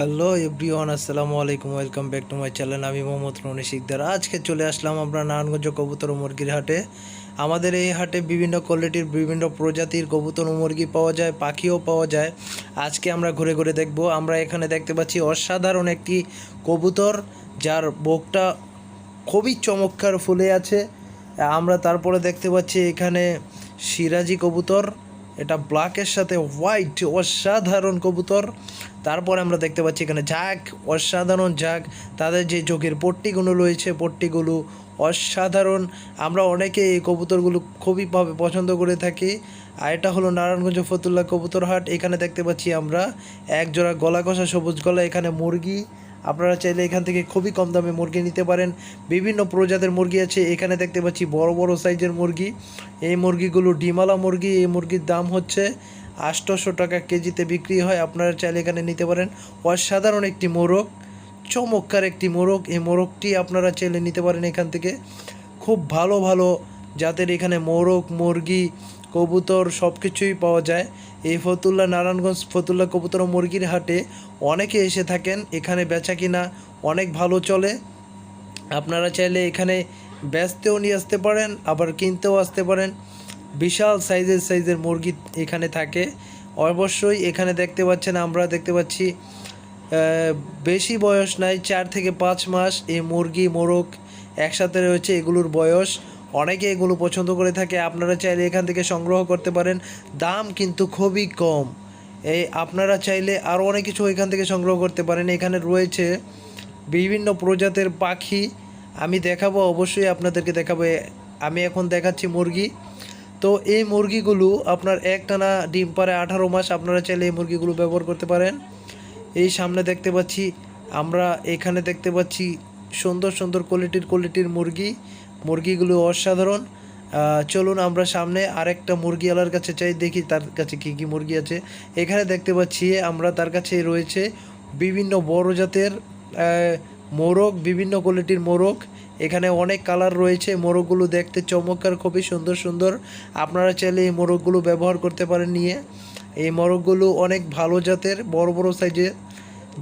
Hello everyone, আসসালামু আলাইকুম, welcome back to my channel. আমি মোহাম্মদ রনি শিকদার। আজকে চলে আসলাম আমরা নারায়ণগঞ্জ কবুতর মুরগির হাটে। আমাদের এই হাটে বিভিন্ন কোয়ালিটির, বিভিন্ন প্রজাতির কবুতর মুরগি পাওয়া যায়, পাখিও পাওয়া যায়। আজকে আমরা ঘুরে ঘুরে দেখব। আমরা এখানে দেখতে পাচ্ছি অসাধারণ একটি কবুতর, যার বুকটা খুবই চমৎকার ফুলে আছে। আমরা তারপরে দেখতে পাচ্ছি এখানে সিরাজি কবুতর। এটা ব্ল্যাকের সাথে হোয়াইট অসাধারণ কবুতর। তারপরে আমরা দেখতে পাচ্ছি এখানে ঝাঁক অসাধারণ ঝাঁক তাদের যে চোখের পট্টিগুলো রয়েছে, পট্টিগুলো অসাধারণ। আমরা অনেকে এই কবুতরগুলো খুবই ভাবে পছন্দ করে থাকি। আর এটা হলো নারায়ণগঞ্জ ফতুল্লা কবুতর হাট এখানে দেখতে পাচ্ছি আমরা এক জোড়া গলা কষা সবুজ গলা, এখানে মুরগি আপনারা চাইলে এখান থেকে খুবই কম দামে মুরগি নিতে পারেন। বিভিন্ন প্রজাতির মুরগি আছে, এখানে দেখতে পাচ্ছি বড় বড় সাইজের মুরগি। এই মুরগিগুলো ডিমালা মুরগি, এই মুরগির দাম হচ্ছে আটশোশো টাকা কেজিতে বিক্রি হয়। আপনারা চাইলে এখানে নিতে পারেন। অসাধারণ একটি মোরগ, চমৎকার একটি মোরগ। এই মোরগটি আপনারা চাইলে নিতে পারেন এখান থেকে। খুব ভালো ভালো জাতের এখানে মোরগ, মুরগি, কবুতর সব কিছুই পাওয়া যায়। এই ফতুল্লা নারায়ণগঞ্জ ফতুল্লা কবুতর মুরগির হাটে অনেকে এসে থাকেন, এখানে বেচা কিনা অনেক ভালো চলে। আপনারা চাইলে এখানে বেচতেও নিয়ে আসতে পারেন, আবার কিনতেও আসতে পারেন। বিশাল সাইজের সাইজের মুরগি এখানে থাকে। অবশ্যই এখানে দেখতে পাচ্ছেন আমরা, দেখতে পাচ্ছি বেশি বয়স নাই, চার থেকে পাঁচ মাস। এই মুরগি, মোরগ একসাথে রয়েছে, এগুলোর বয়স অনেকে এগুলো পছন্দ করে থাকে। আপনারা চাইলে এখান থেকে সংগ্রহ করতে পারেন। দাম কিন্তু খুবই কম। এই আপনারা চাইলে আরও অনেক কিছু এখান থেকে সংগ্রহ করতে পারেন। এখানে রয়েছে বিভিন্ন প্রজাতির পাখি। আমি দেখাবো, অবশ্যই আপনাদেরকে দেখাবো। আমি এখন দেখাচ্ছি মুরগি। তো এই মুরগিগুলো আপনার একটানা ডিম পারে আঠারো মাস। আপনারা চাইলে এই মুরগিগুলো ব্যবহার করতে পারেন। এই সামনে দেখতে পাচ্ছি, আমরা এখানে দেখতে পাচ্ছি সুন্দর সুন্দর কোয়ালিটির কোয়ালিটির মুরগি। মুরগিগুলো অসাধারণ। চলুন আমরা সামনে আরেকটা মুরগিওয়ালার কাছে চাই দেখি তার কাছে কি কি মুরগি আছে। এখানে দেখতে পাচ্ছি আমরা তার কাছে রয়েছে বিভিন্ন বড় জাতের মোরগ, বিভিন্ন কোয়ালিটির মোরগ। এখানে অনেক কালার রয়েছে। মোরগগুলো দেখতে চমৎকার, খুবই সুন্দর সুন্দর। আপনারা চাইলে এই মোরগগুলো ব্যবহার করতে পারেন নিয়ে। এই মোরগগুলো অনেক ভালো জাতের, বড় বড় সাইজের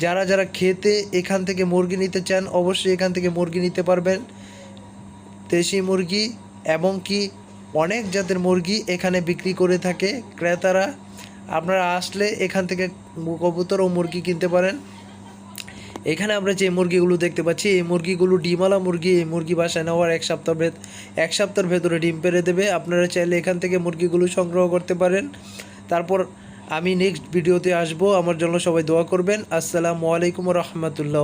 যারা যারা খেতে এখান থেকে মুরগি নিতে চান, অবশ্যই এখান থেকে মুরগি নিতে পারবেন। দেশি মুরগি এবং কি অনেক জাতের মুরগি এখানে বিক্রি করে থাকে ক্রেতারা। আপনারা আসলে এখান থেকে কবুতর ও মুরগি কিনতে পারেন। এখানে আমরা যে মুরগিগুলো দেখতে পাচ্ছি, এই মুরগিগুলো ডিমালা মুরগি, এই মুরগি বাসায় নেওয়ার এক সপ্তাহ এক সপ্তাহের ভেতরে ডিম পেড়ে দেবে। আপনারা চাইলে এখান থেকে মুরগিগুলো সংগ্রহ করতে পারেন। তারপর আমি নেক্সট ভিডিওতে আসব। আমার জন্য সবাই দোয়া করবেন। আসসালামু আলাইকুম রহমতুল্লাহ